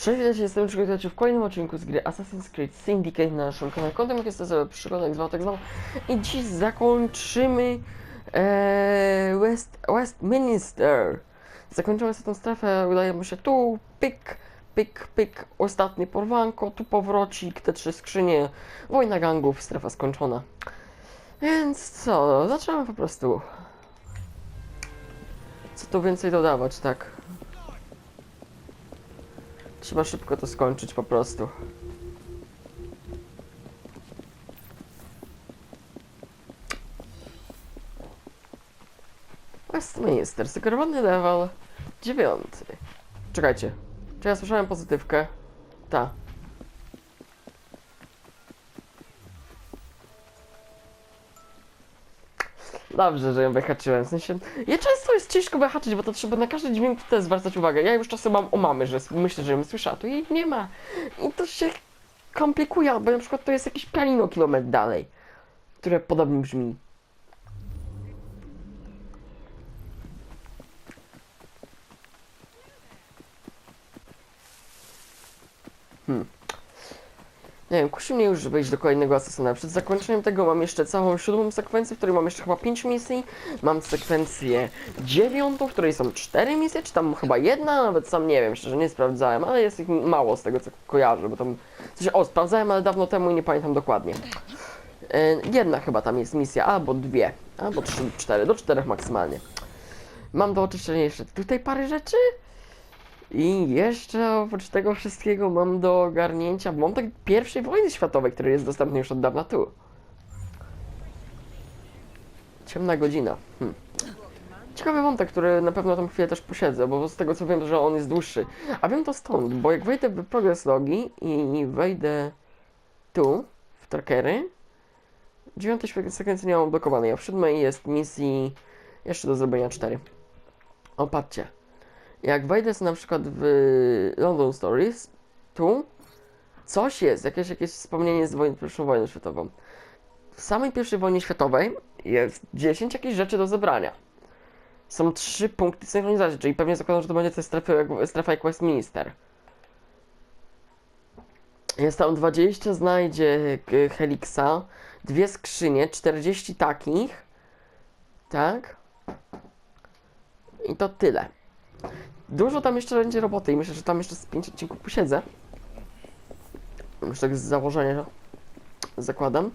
Cześć, witajcie, jestem przygotowany w kolejnym odcinku z gry Assassin's Creed Syndicate na naszym kanale. Kontem jest to jak zwał, tak zwał. I dziś zakończymy e, West, Westminster. Zakończymy sobie tą strefę, udajemy się tu, pyk, pyk, pyk, ostatnie porwanko, tu powrocik, te trzy skrzynie, wojna gangów, strefa skończona. Więc co, zaczynamy po prostu. Co tu więcej dodawać, tak? Trzeba szybko to skończyć po prostu. Westminster, sugerowany level 9. Czekajcie, czy ja słyszałem pozytywkę? Ta. Dobrze, że ją wyhaczyłem. W sensie, ja często jest ciężko wyhaczyć, bo to trzeba na każdy dźwięk tutaj zwracać uwagę. Ja już czasem mam o mamy, że myślę, że ją słyszę, a tu jej nie ma. I to się komplikuje, bo na przykład to jest jakieś pianino kilometr dalej, które podobnie brzmi. Hmm. Nie wiem, kusi mnie już, żeby iść do kolejnego asesyna. Przed zakończeniem tego mam jeszcze całą siódmą sekwencję, w której mam jeszcze chyba 5 misji. Mam sekwencję dziewiątą, w której są 4 misje, czy tam chyba jedna, nawet sam nie wiem, szczerze nie sprawdzałem, ale jest ich mało z tego co kojarzę, bo tam... W sensie, o, sprawdzałem, ale dawno temu i nie pamiętam dokładnie. E, Jedna chyba tam jest misja, albo dwie, albo trzy, cztery, do czterech maksymalnie. Mam do oczyszczenia jeszcze tutaj parę rzeczy. I jeszcze oprócz tego wszystkiego mam do ogarnięcia wątek pierwszej wojny światowej, który jest dostępny już od dawna tu. Ciemna godzina. Hmm. Ciekawy wątek, który na pewno tam chwilę też posiedzę, bo z tego co wiem, że on jest dłuższy. A wiem to stąd, bo jak wejdę w progress logi i wejdę tu, w trackery, dziewiątej sekwencji nie mam odblokowanej, a w siódmej jest misji jeszcze do zrobienia cztery. O, patrzcie. Jak wejdę sobie na przykład w London Stories, tu coś jest, jakieś, jakieś wspomnienie z wojny, pierwszą wojną światową. W samej pierwszej wojnie światowej jest 10 jakichś rzeczy do zebrania. Są trzy punkty synchronizacji, czyli pewnie zakładam, że to będzie strefa, jak- strefa jak Westminster. Jest tam 20 znajdzie Helixa, dwie skrzynie, 40 takich, tak? I to tyle. Dużo tam jeszcze będzie roboty i myślę, że tam jeszcze z 5 odcinków posiedzę. Już tak z założenia zakładam.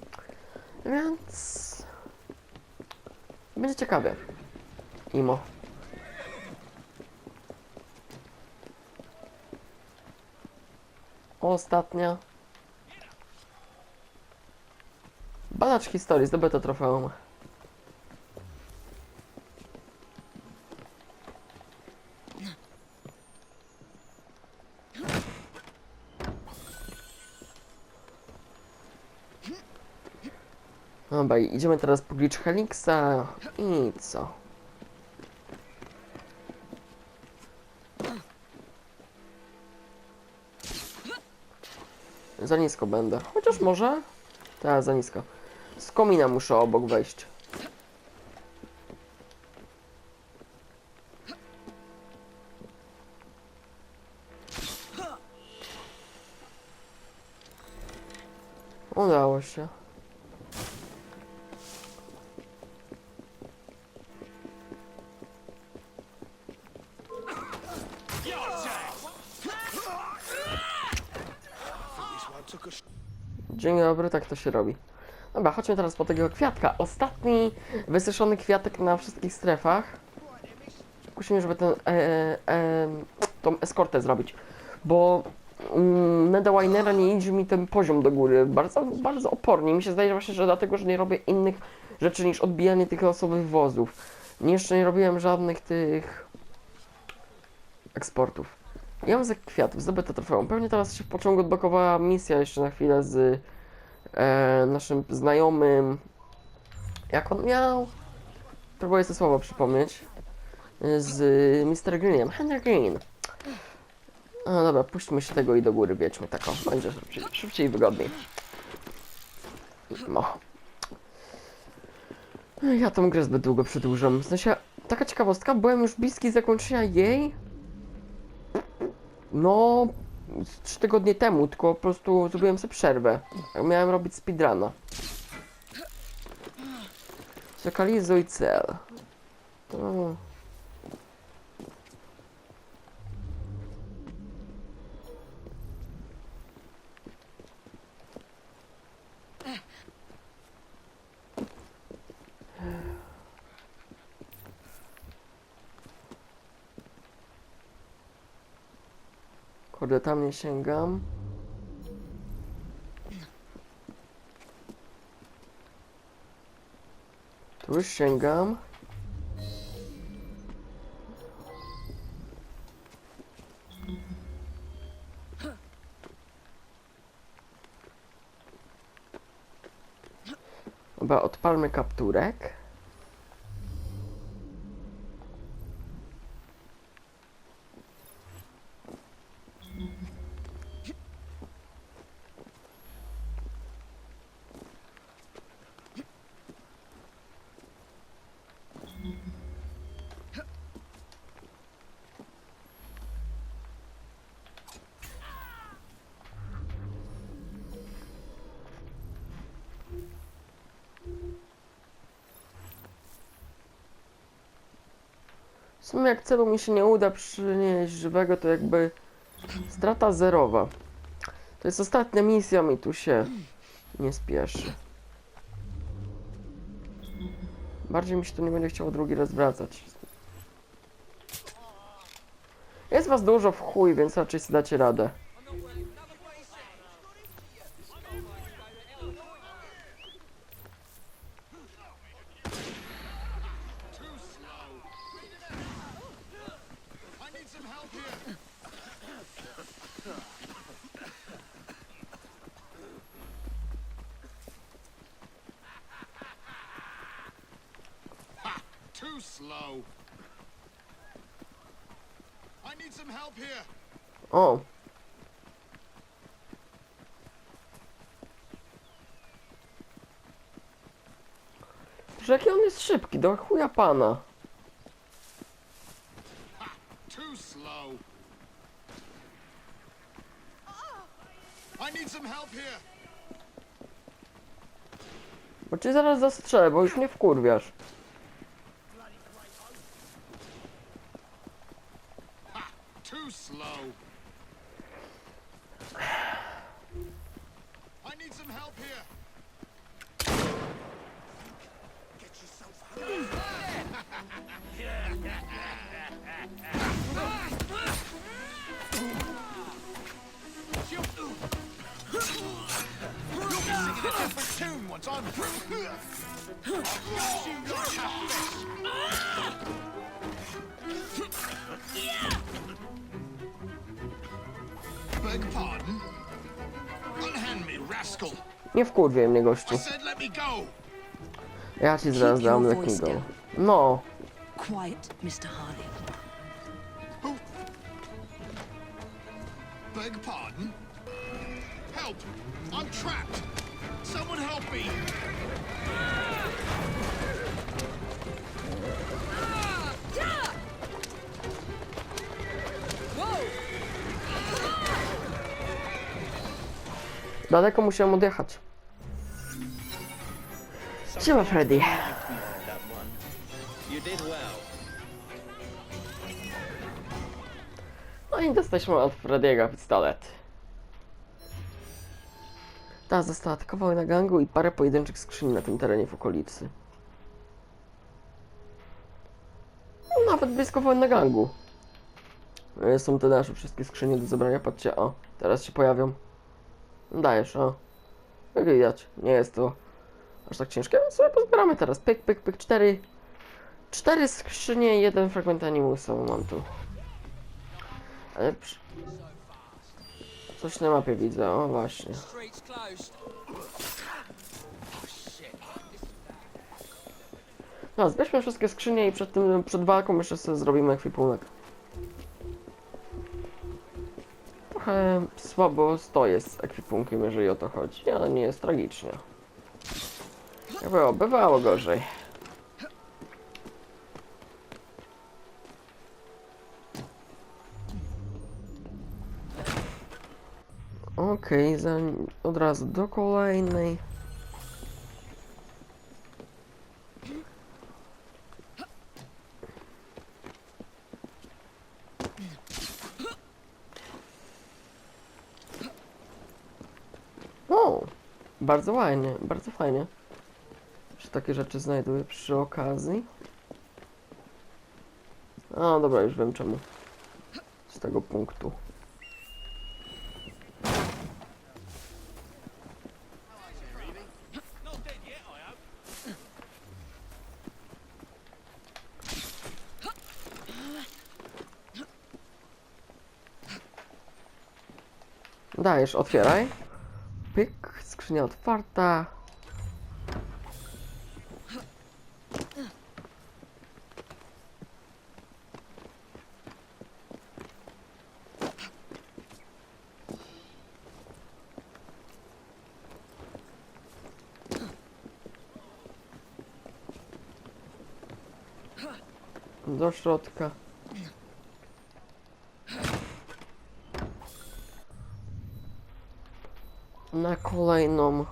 Więc... Będzie ciekawie. Imo. Ostatnia. Badacz historii, zdobyto trofeum. Dobra, i idziemy teraz po glitch Helixa i co? Za nisko będę. Chociaż może? Tak, za nisko. Z komina muszę obok wejść. Udało się. Dzień dobry, tak to się robi. Dobra, chodźmy teraz po tego kwiatka. Ostatni wysuszony kwiatek na wszystkich strefach. Kusimy, żeby ten, e, e, tą eskortę zrobić. Bo um, Nedawinera nie idzie mi ten poziom do góry. Bardzo, bardzo opornie. Mi się zdaje właśnie, że dlatego, że nie robię innych rzeczy niż odbijanie tych losowych wozów. Jeszcze nie robiłem żadnych tych eksportów. Ja mam za kwiatów, zdobyte trofeum. Pewnie teraz się w pociągu odblokowała misja jeszcze na chwilę z e, naszym znajomym. Jak on miał? Próbuję sobie słowo przypomnieć. Z Mr. Greenem. Henry Green. No dobra, puśćmy się tego i do góry wiedźmy. Tak o, będzie szybciej, szybciej i wygodniej. No. Ja tą grę zbyt długo przedłużam. W sensie, taka ciekawostka, byłem już bliski zakończenia jej. No, z trzy tygodnie temu, tylko po prostu zrobiłem sobie przerwę. Miałem robić speedruna. Zakalizuj cel. O. Kurde, tam nie sięgam. Tu już sięgam. Dobra, odpalmy kapturek. W sumie jak celu mi się nie uda przynieść żywego, to jakby strata zerowa. To jest ostatnia misja, mi tu się nie spieszy. Bardziej mi się tu nie będzie chciało drugi raz wracać. Jest was dużo w chuj, więc raczej sobie dacie radę. I need some help here. Ha! Too slow. I need some help here. O! Że jaki on jest szybki, do chuja pana. Too slow. I need some help here. Bo cię zaraz zastrzelę, bo już mnie wkurwiasz. Too slow. I need some help here. Get yourself You'll be singing a different tune once I'm through. I'll you like a fish. Beg Nie wkurwiaj mnie, gościu. I said let me go. Ja ci zaraz dam lekkiego. No, Quiet, Mr. Harding. Beg pardon? Help! I'm trapped! Someone help me! Daleko musiałem odjechać. Siema, Freddy. No i dostaliśmy od Frediego pistolet. Ta została atakowały na gangu i parę pojedynczych skrzyni na tym terenie w okolicy. Nawet blisko wojennego gangu. E, Są te nasze wszystkie skrzynie do zebrania. Patrzcie, o, teraz się pojawią. Dajesz, o. Jak widać, nie jest to aż tak ciężkie. No sobie pozbieramy teraz. Pyk, pyk, pyk, cztery. Cztery skrzynie i jeden fragment animusa mam tu. Ale przy... Coś na mapie widzę, o właśnie. No, zbierzmy wszystkie skrzynie i przed tym, przed walką jeszcze sobie zrobimy ekwipunek. Trochę słabo stoję z ekwipunkiem, jeżeli o to chodzi, ale nie jest tragicznie. Jak było, bywało gorzej. Okej, za od razu do kolejnej. Bardzo fajnie, bardzo fajnie. Że takie rzeczy znajduję przy okazji. A, dobra, już wiem czemu. Z tego punktu. Dajesz, otwieraj. Skrzynia otwarta. Do środka. Na kolejną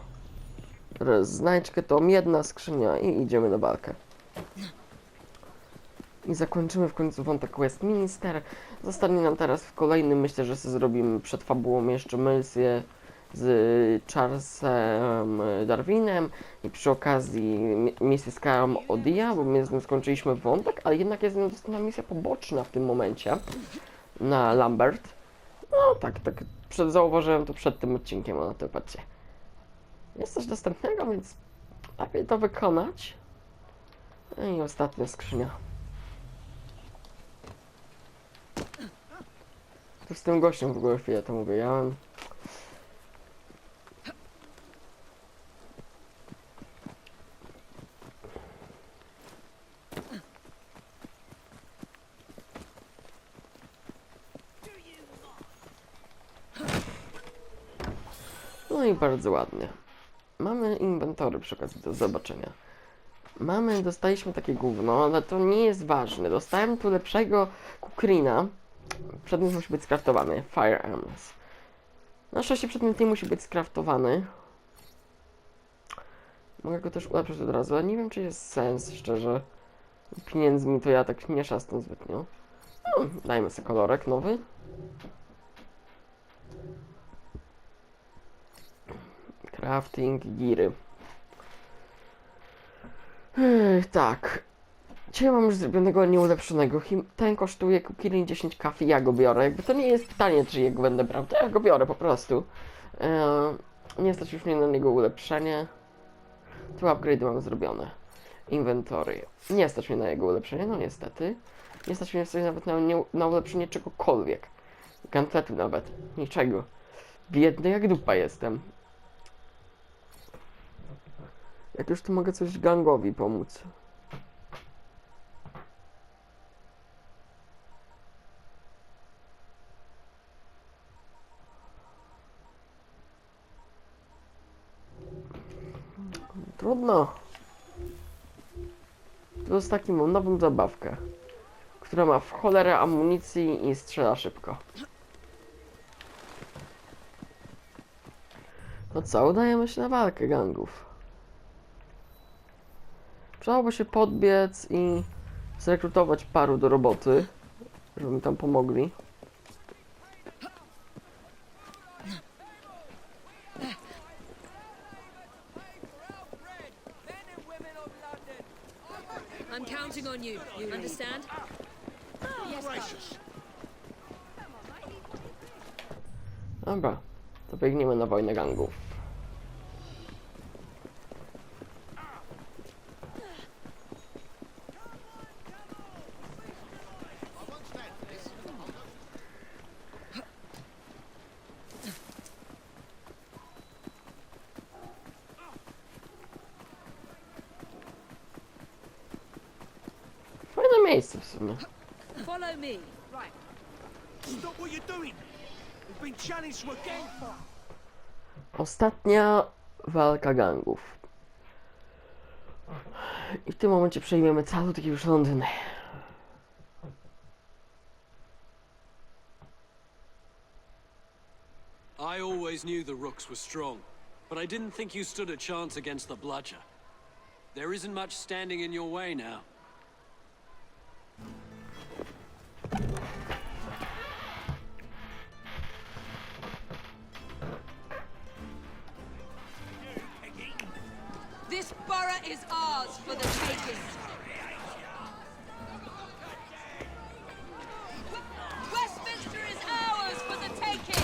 znajdźkę. To jedna skrzynia i idziemy na walkę. I zakończymy w końcu wątek Westminster. Zostanie nam teraz w kolejnym, myślę, że sobie zrobimy przed fabułą jeszcze misję z Charlesem Darwinem i przy okazji mi- misję z Karą Odia, bo my z nim skończyliśmy wątek, ale jednak jest dostępna misja poboczna w tym momencie na Lambert. No tak, tak przed, zauważyłem to przed tym odcinkiem, o na patrzcie. Jest coś dostępnego, więc lepiej to wykonać. No I ostatnia skrzynia. To z tym gościem w ogóle chwilę to mówię. No i bardzo ładnie. Mamy inwentory przy okazji do zobaczenia. Mamy, dostaliśmy takie gówno, ale to nie jest ważne. Dostałem tu lepszego kukrina. Przedmiot musi być skraftowany. Firearms. Na szczęście przedmiot nie musi być skraftowany. Mogę go też ulepszyć od razu, ale nie wiem czy jest sens, szczerze. Pieniędzmi to ja tak nie szastam zbytnio. No, dajmy sobie kolorek nowy. Crafting, giry. Tak. Dzisiaj mam już zrobionego nieulepszonego. Ten kosztuje Kukirin 10 kafi, ja go biorę. Jakby to nie jest pytanie, czy jego będę brał, to ja go biorę po prostu. Eee, nie stać już mnie na niego ulepszenie. Tu upgrade mam zrobione. Inventory. Nie stać mnie na jego ulepszenie, no niestety. Nie stać mnie nawet na, nie, na ulepszenie czegokolwiek. Gantletu nawet. Niczego. Biedny jak dupa jestem. Jak już tu mogę coś gangowi pomóc. Trudno. To jest taki nową zabawkę, która ma w cholerę amunicji i strzela szybko. To co, udajemy się na walkę gangów. Przydałoby się podbiec i zrekrutować paru do roboty, żeby mi tam pomogli. I'm counting on you. You understand? Gracious. Dobra, to biegniemy na wojnę gangów. Ostatnia walka gangów. I w tym momencie przejmiemy cały taki już Londyn. I always knew the Rooks were strong, but I didn't think you stood a chance against the Bludger. There isn't much standing in your way now. This borough is ours for the taking. Westminster is ours for the taking.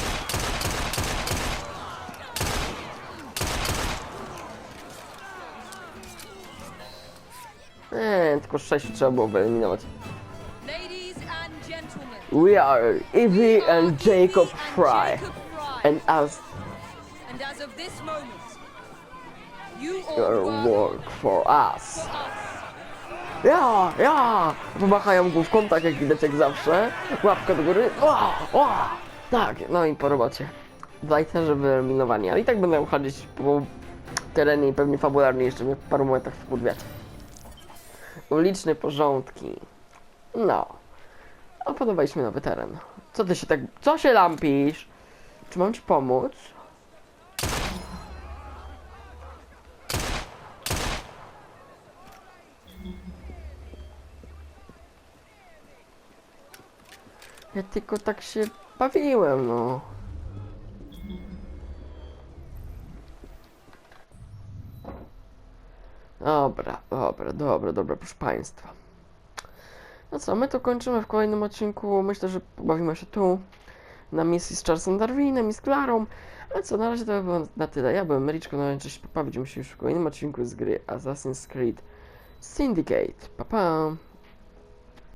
Eee, tylko sześć trzeba było wyeliminować. Ladies and gentlemen. We are Evie and Jacob Fry. Jacob Fry. And us your work for us. Ja, ja! Pomachają główką, tak jak widać jak zawsze. Łapka do góry. Ła, ła. Tak, no i po robocie. Wajterze wyeliminowani, ale i tak będę chodzić po terenie i pewnie fabularnie jeszcze mnie w paru momentach wkurwiać. Uliczne porządki. No. Opanowaliśmy nowy teren. Co ty się tak... Co się lampisz? Czy mam ci pomóc? Ja tylko tak się bawiłem, no. Dobra, dobra, dobra, dobra, proszę Państwa. No co, my to kończymy w kolejnym odcinku. Myślę, że pobawimy się tu na misji z Charlesem Darwinem i z Klarą. Ale co, na razie to by było na tyle. Ja byłem Mericzko, no i cześć, pobawić się już w kolejnym odcinku z gry Assassin's Creed Syndicate. Pa, pa.